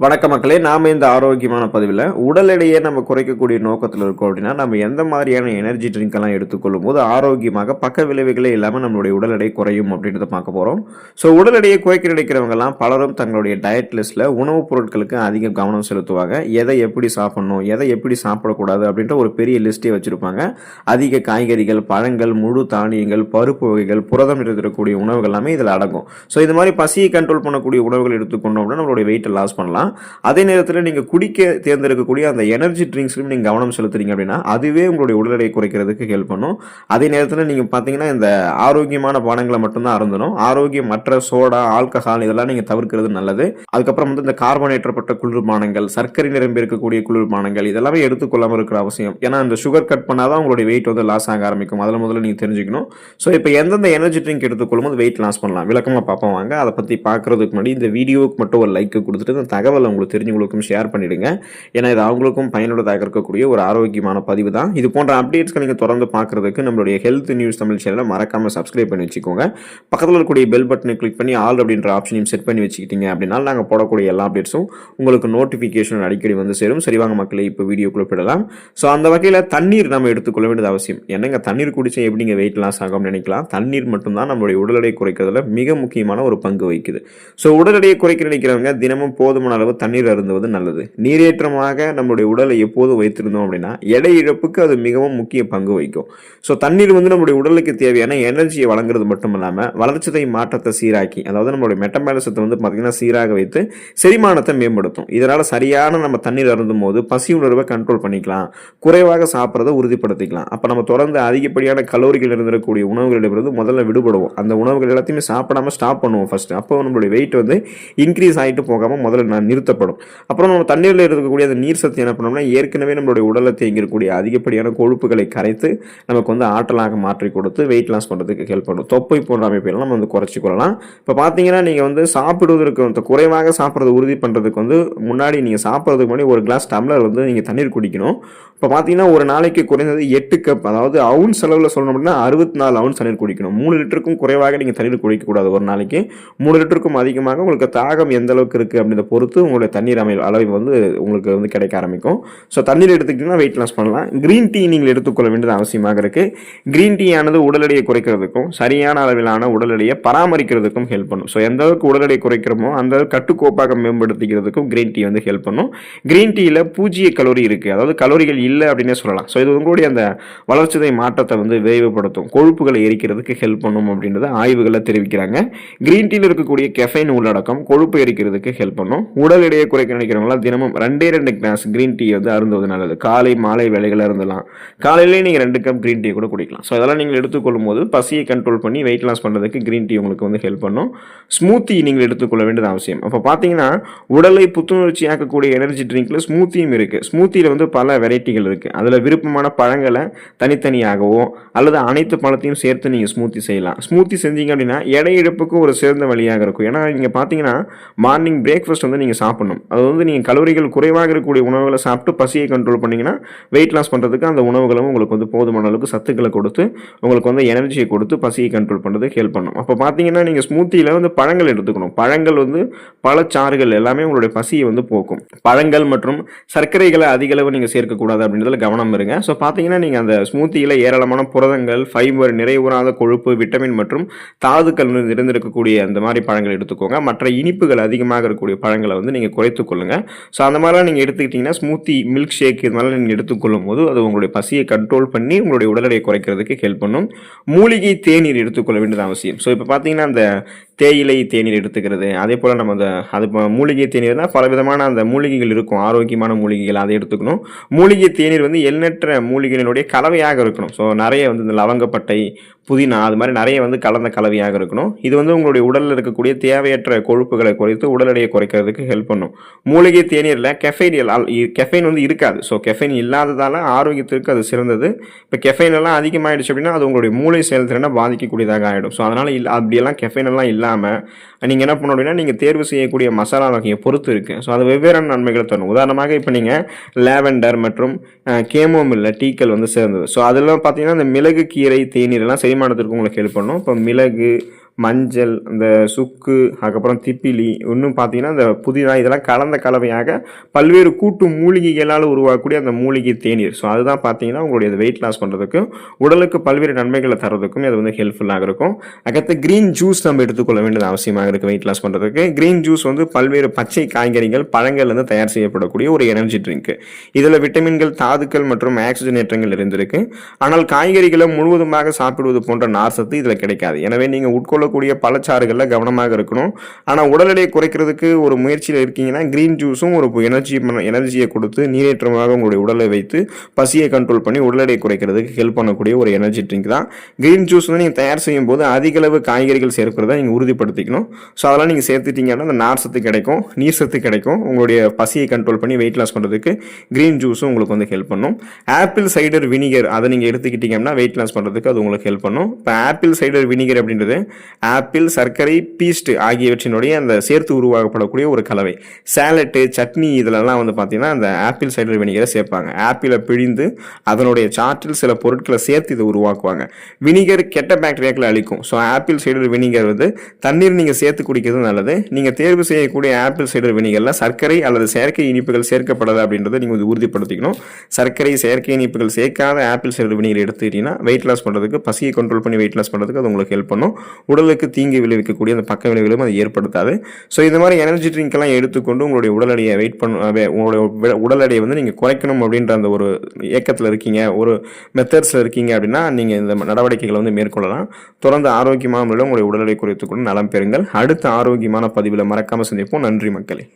வணக்க மக்களே நாம இந்த ஆரோக்கியமான பதிவில் உடல் எடையை நம்ம குறைக்கக்கூடிய நோக்கத்தில் இருக்கோம் அப்படின்னா நம்ம எந்த மாதிரியான எனர்ஜி ட்ரிங்கெல்லாம் எடுத்துக்கொள்ளும் போது ஆரோக்கியமாக பக்க விளைவுகளே இல்லாமல் நம்மளுடைய உடல் எடை குறையும் அப்படின்றத பார்க்க போகிறோம் ஸோ உடல் எடையை குறைக்க நினைக்கிறவங்கலாம் பலரும் தங்களுடைய டயட் லிஸ்ட்டில் உணவுப் பொருட்களுக்கு அதிக கவனம் செலுத்துவாங்க. எதை எப்படி சாப்பிடணும் எதை எப்படி சாப்பிடக்கூடாது அப்படின்ற ஒரு பெரிய லிஸ்ட்டே வச்சுருப்பாங்க. அதிக காய்கறிகள் பழங்கள் முழு தானியங்கள் பருப்பு வகைகள் புரதம் இருக்கக்கூடிய உணவுகள் எல்லாமே இதில் அடங்கும். ஸோ இது மாதிரி பசியை கண்ட்ரோல் பண்ணக்கூடிய உணவுகள் எடுத்துக்கொண்டோம் அப்படின்னா நம்மளுடைய வெயிட்டை லாஸ் பண்ணலாம். அதே நேரத்தில் நீங்கள் குடிக்க தேர்ந்தெடுக்கக்கூடிய அந்த எனர்ஜி ட்ரிங்க்ஸ்லையும் நீங்கள் கவனம் செலுத்துறீங்க அப்படின்னா அதுவே உங்களுடைய உடல் எடையை குறைக்கிறதுக்கு ஹெல்ப் பண்ணும். அதே நேரத்தில் நீங்கள் பார்த்தீங்கன்னா இந்த ஆரோக்கியமான பானங்களை மட்டும்தான் அருந்தணும். ஆரோக்கியமற்ற மற்ற சோடா ஆல்கஹால் இதெல்லாம் நீங்கள் தவிர்க்கிறது நல்லது. அதுக்கப்புறம் வந்து இந்த கார்பனேற்றப்பட்ட குளிர்பானங்கள் சர்க்கரை நிரம்பி இருக்கக்கூடிய குளிர்பானங்கள் இதெல்லாமே எடுத்துக்கொள்ளாமல் இருக்கிற அவசியம். ஏன்னா இந்த சுகர் கட் பண்ணால் தான் உங்களுடைய வெயிட் வந்து லாஸ் ஆக ஆரம்பிக்கும். அதில் முதல்ல நீங்கள் தெரிஞ்சுக்கணும். ஸோ இப்போ எந்தெந்த எனர்ஜி ட்ரிங்க் எடுத்துக்கொள்ளும் போது வெயிட் லாஸ் பண்ணலாம்? விளக்கமாக பார்ப்போம் வாங்க. அதை பற்றி பார்க்குறதுக்கு முன்னாடி இந்த வீடியோவுக்கு மட்டும் ஒரு லைக் கொடுத்துட்டு இந்த தகவல் உங்களுக்கு தெரிஞ்சவங்களுக்கும் ஷேர் பண்ணிடுங்க. ஏன்னா இது அவங்களுக்கும் பயனுள்ளதாக இருக்கக்கூடிய ஒரு ஆரோக்கியமான பதிவு தான். இது போன்ற அப்டேட்ஸ்களை நீங்கள் தொடர்ந்து பார்க்குறதுக்கு நம்மளுடைய ஹெல்த் நியூஸ் தமிழ் சேனலை மறக்காமல் சப்ஸ்கிரைப் பண்ணி வச்சுக்கோங்க. பக்கத்தில் இருக்கக்கூடிய பெல் பட்டனை கிளிக் பண்ணி ஆல் அப்படின்ற ஆப்ஷனையும் செட் பண்ணி வச்சுக்கிட்டீங்க அப்படின்னா நாங்கள் போடக்கூடிய எல்லா அப்டேட்ஸும் உங்களுக்கு நோட்டிஃபிகேஷன் அடிக்கடி வந்து சேரும். சரிவாங்க மக்களை மக்களே இப்போ வீடியோக்குள்ள போயிடலாம். ஸோ அந்த வகையில் தண்ணீர் நம்ம எடுத்துக்கொள்ள வேண்டியது அவசியம். என்னங்க தண்ணீர் குடிச்சா எப்படிங்க வெயிட் லாஸ் ஆகும்னு நினைக்கலாம்? தண்ணீர் மட்டும்தான் நம்மளுடைய உடல் எடையை குறைக்கிறதுல மிக முக்கியமான ஒரு பங்கு வகிக்குது. ஸோ உடல் எடையை குறைக்க நினைக்கிறவங்க தினமும் போதுமான அளவு தண்ணீர் அருந்துவது நல்லது. நீரேற்றமாக நம்மளுடைய உடலை எப்போதும் வைத்திருந்தோம் அப்படின்னா எடை இழப்புக்கு அது மிகவும் முக்கிய பங்கு வகிக்கும். ஸோ தண்ணீர் வந்து நம்மளுடைய உடலுக்கு தேவையான எனர்ஜியை வழங்குறது மட்டும் இல்லாமல் வளர்ச்சிதை மாற்றத்தை சீராக்கி அதாவது நம்மளுடைய மெட்டபாலிசத்தை வந்து பார்த்திங்கன்னா சீராக வைத்து செரிமானத்தை மேம்படுத்தும். இதனால் சரியான நம்ம தண்ணீர் அருந்தும் போது பசி உணர்வை கண்ட்ரோல் பண்ணிக்கலாம். குறைவாக சாப்பிட்றதை உறுதிப்படுத்திக்கலாம். அப்போ நம்ம தொடர்ந்து அதிகப்படியான கலோரிகள் இருந்திருக்கக்கூடிய உணவுகளிலிருந்து முதல்ல விடுபடுவோம். அந்த உணவுகள் எல்லாத்தையுமே சாப்பிடாம ஸ்டாப் பண்ணுவோம் ஃபஸ்ட்டு அப்போ நம்மளுடைய வெயிட் வந்து இன்க்ரீஸ் ஆகிட்டு போகாமல் முதல்ல நான் நிறுத்தப்படும். அப்புறம் நம்ம தண்ணீரில் இருக்கக்கூடிய அந்த நீர் சத்து என்ன பண்ணோம்னா ஏற்கனவே நம்மளுடைய உடலை தேங்கிருக்கக்கூடிய அதிகப்படியான கொழுப்புகளை கரைத்து நமக்கு வந்து ஆற்றலாக மாற்றி கொடுத்து வெயிட் லாஸ் பண்ணுறதுக்கு ஹெல்ப் பண்ணும். தொப்பை போன்ற அமைப்பெல்லாம் நம்ம வந்து குறைச்சிக்கொள்ளலாம் இப்போ பார்த்தீங்கன்னா நீங்கள் வந்து சாப்பிடுவதற்கு வந்து குறைவாக சாப்பிட்றது உறுதி பண்ணுறதுக்கு வந்து முன்னாடி நீங்கள் சாப்பிட்றதுக்கு முன்னாடி ஒரு கிளாஸ் டம்ளர் வந்து நீங்கள் தண்ணீர் குடிக்கணும். இப்போ பார்த்தீங்கன்னா ஒரு நாளைக்கு குறைந்தது எட்டு கப் அதாவது அவுன்ஸ் அளவில் சொல்லணும் அப்படின்னா அறுபத்தி நாலு அவுன்ஸ் தண்ணீர் குடிக்கணும். மூணு லிட்டருக்கும் குறைவாக நீங்கள் தண்ணீர் குடிக்கக்கூடாது ஒரு நாளைக்கு. மூணு லிட்டருக்கும் அதிகமாக உங்களுக்கு தாகம் எந்த அளவுக்கு இருக்குது அப்படின்றத பொறுத்து உங்களுடைய தண்ணீர் அமை அளவு வந்து உங்களுக்கு வந்து கிடைக்க ஆரம்பிக்கும். ஸோ தண்ணீர் எடுத்துக்கிட்டிங்கன்னா வெயிட் லாஸ் பண்ணலாம். க்ரீன் டீ நீங்கள் எடுத்துக்கொள்ள வேண்டியது அவசியமாக இருக்குது க்ரீன் டீ ஆனது உடல் எடையை குறைக்கிறதுக்கும் சரியான அளவிலான உடல் எடையை பராமரிக்கிறதுக்கும் ஹெல்ப் பண்ணும். ஸோ எந்த அளவுக்கு உடல் எடை குறைக்கிறோமோ அந்த அளவுக்கு கட்டுக்கோப்பாக மேம்படுத்திக்கிறதுக்கும் க்ரீன் டீ வந்து ஹெல்ப் பண்ணும். க்ரீன் டீயில் பூஜ்ஜிய கலோரி இருக்குது அதாவது கலோரிகள் இல்லை அப்படின்னே சொல்லலாம். ஸோ இது உங்களுடைய அந்த வளர்ச்சிதை மாற்றத்தை வந்து விரைவுபடுத்தும். கொழுப்புகளை எரிக்கிறதுக்கு ஹெல்ப் பண்ணும் அப்படின்றத ஆய்வுகளில் தெரிவிக்கிறாங்க. க்ரீன் டீயில் இருக்கக்கூடிய கெஃபைன் உள்ளடக்கம் கொழுப்பு எரிக்கிறதுக்கு ஹெல்ப் பண்ணும். உடல் எடையை குறைக்க நினைக்கிறவங்களாம் தினமும் ரெண்டே ரெண்டு கிளாஸ் க்ரீன் டீ வந்து அருந்துவது நல்லது. காலை மாலை வேலைகளை இருந்தலாம். காலையிலேயே நீங்கள் ரெண்டு கப் க்ரீன் டீ கூட குடிக்கலாம். ஸோ அதெல்லாம் நீங்கள் எடுத்துக்கொள்ளும் போது பசியை கண்ட்ரோல் பண்ணி வெயிட் லாஸ் பண்ணுறதுக்கு க்ரீன் டீ உங்களுக்கு வந்து ஹெல்ப் பண்ணும். ஸ்மூத்தி நீங்கள் எடுத்துக்கொள்ள வேண்டியது அவசியம். அப்போ பார்த்தீங்கன்னா உடலை புத்துணர்ச்சியாக்கக்கூடிய எனர்ஜி ட்ரிங்க்கில் ஸ்மூத்தியும் இருக்குது ஸ்மூத்தியில் வந்து பல வெரைட்டிகள் இருக்குது அதில் விருப்பமான பழங்களை தனித்தனியாகவோ அல்லது அனைத்து பழத்தையும் சேர்த்து நீங்கள் ஸ்மூத்தி செய்யலாம். ஸ்மூத்தி செஞ்சீங்க அப்படின்னா எடை இழப்புக்கு ஒரு சிறந்த வழியாக இருக்கும். ஏன்னா நீங்கள் பார்த்தீங்கன்னா மார்னிங் பிரேக்ஃபாஸ்ட் வந்து நீங்கள் சாப்பிடணும். அது வந்து நீங்கள் கலோரிகள் குறைவாக இருக்கக்கூடிய உணவுகளை சாப்பிட்டு பசியை கண்ட்ரோல் பண்ணிங்கன்னா வெயிட் லாஸ் பண்ணுறதுக்கு அந்த உணவுகளும் உங்களுக்கு வந்து போதுமான அளவுக்கு சத்துக்களை கொடுத்து உங்களுக்கு வந்து எனர்ஜியை கொடுத்து பசியை கண்ட்ரோல் பண்ணுறதுக்கு ஹெல்ப் பண்ணும். அப்போ பார்த்தீங்கன்னா நீங்கள் ஸ்மூத்தியில் வந்து பழங்கள் எடுத்துக்கணும். பழங்கள் வந்து பழச்சாறுகள் எல்லாமே உங்களுடைய பசியை வந்து போக்கும். பழங்கள் மற்றும் சர்க்கரைகளை அதிக அளவு நீங்கள் சேர்க்கக்கூடாது அப்படின்றதுல கவனம் இருங்க. ஸோ பார்த்தீங்கன்னா நீங்கள் அந்த ஸ்மூத்தியில் ஏராளமான புரதங்கள் ஃபைபர் நிறைவுறாத கொழுப்பு விட்டமின் மற்றும் தாதுக்கள் நிறைந்திருக்கக்கூடிய அந்த மாதிரி பழங்கள் எடுத்துக்கோங்க. மற்ற இனிப்புகள் அதிகமாக இருக்கக்கூடிய பழங்களை வந்து நீங்கள் குறைத்து கொள்ளுங்கள் ஸோ அந்த மாதிரிலாம் நீங்கள் எடுத்துக்கிட்டிங்கன்னா ஸ்மூத்தி மில்க் ஷேக் இது மாதிரிலாம் நீங்கள் எடுத்துக்கொள்ளும் போது அது உங்களுடைய பசியை கண்ட்ரோல் பண்ணி உங்களுடைய உடல் எடையை குறைக்கிறதுக்கு ஹெல்ப் பண்ணும். மூலிகை தேநீர் எடுத்துக்கொள்ள வேண்டியது அவசியம். ஸோ இப்போ பார்த்தீங்கன்னா அந்த தேயிலை தேநீர் எடுத்துக்கிறது. அதே போல் நம்ம அந்த அது இப்போ மூலிகை தேநீர்னா பல விதமான அந்த மூலிகைகள் இருக்கும். ஆரோக்கியமான மூலிகைகள் அதை எடுத்துக்கணும். மூலிகை தேநீர் வந்து எண்ணற்ற மூலிகைகளுடைய கலவையாக இருக்கணும். ஸோ நிறைய வந்து இந்த லவங்கப்பட்டை புதினா அது மாதிரி நிறைய வந்து கலந்த கலவையாக இருக்கணும். இது வந்து உங்களுடைய உடலில் இருக்கக்கூடிய தேவையற்ற கொழுப்புகளை குறைத்து உடல் எடையை குறைக்கிறதுக்கு ஹெல்ப் பண்ணும். மூலிகை தேநீரில் கெஃபைன் கெஃபைன் வந்து இருக்காது. ஸோ கெஃபைன் இல்லாததால் ஆரோக்கியத்திற்கு அது சிறந்தது. இப்போ கெஃபைன் எல்லாம் அதிகமாகிடுச்சு அப்படின்னா அது உங்களுடைய மூளை செயல்திறனை பாதிக்கக்கூடியதாக ஆகிடும் ஸோ அதனால் இல்லை அப்படியெல்லாம் கெஃபைன் எல்லாம் இல்லாமல் நீங்கள் என்ன பண்ணணும் அப்படின்னா நீங்கள் தேர்வு செய்யக்கூடிய மசாலா வகையை பொறுத்து இருக்குது ஸோ அது வெவ்வேறான நன்மைகளை தரும். உதாரணமாக இப்போ நீங்கள் லேவெண்டர் மற்றும் கேமோமில்ல டீக்கள் வந்து சேர்ந்தது. ஸோ அதெல்லாம் பார்த்தீங்கன்னா இந்த மிளகு கீரை தேநீர் எல்லாம் செரிமானத்திற்கு உங்களுக்கு ஹெல்ப் பண்ணும். இப்போ மிளகு மஞ்சள் அந்த சுக்கு அதுக்கப்புறம் திப்பிலி இன்னும் பார்த்தீங்கன்னா இந்த புதினா இதெல்லாம் கலந்த கலவையாக பல்வேறு கூட்டு மூலிகைகளால் உருவாக்கக்கூடிய அந்த மூலிகை தேநீர். ஸோ அதுதான் பார்த்தீங்கன்னா உங்களுடைய வெயிட் லாஸ் பண்ணுறதுக்கும் உடலுக்கு பல்வேறு நன்மைகளை தரதுக்கும் அது வந்து ஹெல்ப்ஃபுல்லாக இருக்கும். அடுத்து க்ரீன் ஜூஸ் நம்ம எடுத்துக்கொள்ள வேண்டியது அவசியமாக இருக்குது வெயிட் லாஸ் பண்ணுறதுக்கு க்ரீன் ஜூஸ் வந்து பல்வேறு பச்சை காய்கறிகள் பழங்கள்லேருந்து தயார் செய்யப்படக்கூடிய ஒரு எனர்ஜி ட்ரிங்க் இதில் விட்டமின்கள் தாதுக்கள் மற்றும் ஆக்சிஜனேற்றங்கள் இருந்திருக்கு. ஆனால் காய்கறிகளை முழுவதுமாக சாப்பிடுவது போன்ற நார்சத்து இதில் கிடைக்காது. எனவே நீங்கள் உட்கொள்ள உட்கொள்ளக்கூடிய பழச்சாறுகளில் கவனமாக இருக்கணும். ஆனால் உடல் எடையை குறைக்கிறதுக்கு ஒரு முயற்சியில் இருக்கீங்கன்னா க்ரீன் ஜூஸும் ஒரு எனர்ஜி எனர்ஜியை கொடுத்து நீரேற்றமாக உங்களுடைய உடலை வைத்து பசியை கண்ட்ரோல் பண்ணி உடல் எடையை குறைக்கிறதுக்கு ஹெல்ப் பண்ணக்கூடிய ஒரு எனர்ஜி ட்ரிங்க் தான். க்ரீன் ஜூஸ் வந்து நீங்கள் தயார் செய்யும் போது அதிகளவு காய்கறிகள் சேர்க்கிறத நீங்கள் உறுதிப்படுத்திக்கணும். ஸோ அதெல்லாம் நீங்கள் சேர்த்துட்டீங்கன்னா அந்த நார் சத்து கிடைக்கும் நீர் சத்து கிடைக்கும். உங்களுடைய பசியை கண்ட்ரோல் பண்ணி வெயிட் லாஸ் பண்ணுறதுக்கு க்ரீன் ஜூஸும் உங்களுக்கு வந்து ஹெல்ப் பண்ணும். ஆப்பிள் சைடர் வினிகர் அதை நீங்கள் எடுத்துக்கிட்டிங்கன்னா வெயிட் லாஸ் பண்ணுறதுக்கு அது உங்களுக்கு ஹெல்ப் பண்ணும். இப்போ ஆப்பிள் சைடர் வினிகர் அப்படின்றது ஆப்பிள் சர்க்கரை பீஸ்ட் ஆகியவற்றினுடைய அந்த சேர்த்து உருவாக்கப்படக்கூடிய ஒரு கலவை. சேலட்டு சட்னி இதிலெல்லாம் வந்து பார்த்தீங்கன்னா அந்த ஆப்பிள் சைடர் வினிகரை சேர்ப்பாங்க. ஆப்பிளை பிழிந்து அதனுடைய சாற்றில் சில பொருட்களை சேர்த்து இதை உருவாக்குவாங்க. வினிகர் கெட்ட பாக்டீரியாக்களை அழிக்கும். ஸோ ஆப்பிள் சைடர் வினிகர் வந்து தண்ணீர் நீங்கள் சேர்த்து குடிக்கிறது நல்லது. நீங்கள் தேர்வு செய்யக்கூடிய ஆப்பிள் சைடர் வினிகரில் சர்க்கரை அல்லது செயற்கை இனிப்புகள் சேர்க்கப்படாது அப்படின்றத நீங்கள் வந்து உறுதிப்படுத்திக்கணும். சர்க்கரை செயற்கை இனிப்புகள் சேர்க்காத ஆப்பிள் சைடர் வினிகர் எடுத்துக்கிட்டீங்கன்னா வெயிட் லாஸ் பண்ணுறதுக்கு பசியை கண்ட்ரோல் பண்ணி வெயிட் லாஸ் பண்ணுறதுக்கு அது உங்களுக்கு ஹெல்ப் பண்ணும். உடலுக்கு தீங்கு விளைவிக்கக்கூடிய அந்த பக்க விளைவுகளும் அது ஏற்படுத்தாது. ஸோ இந்த மாதிரி எனர்ஜி ட்ரிங்க் எல்லாம் எடுத்துக்கொண்டு உங்களுடைய உடல் எடையை வெயிட் பண்ண உங்களுடைய உடல் எடையை வந்து நீங்கள் குறைக்கணும் அப்படின்ற அந்த ஒரு இயக்கத்தில் இருக்கீங்க ஒரு மெத்தட்ஸில் இருக்கீங்க அப்படின்னா நீங்கள் இந்த நடவடிக்கைகளை வந்து மேற்கொள்ளலாம். தொடர்ந்து ஆரோக்கியமான முறையில் உங்களுடைய உடல் எடை குறைத்துக்கொண்டு நலம் பெறுங்கள். அடுத்த ஆரோக்கியமான பதிவில் மறக்காமல் சந்திப்போம். நன்றி மக்களே.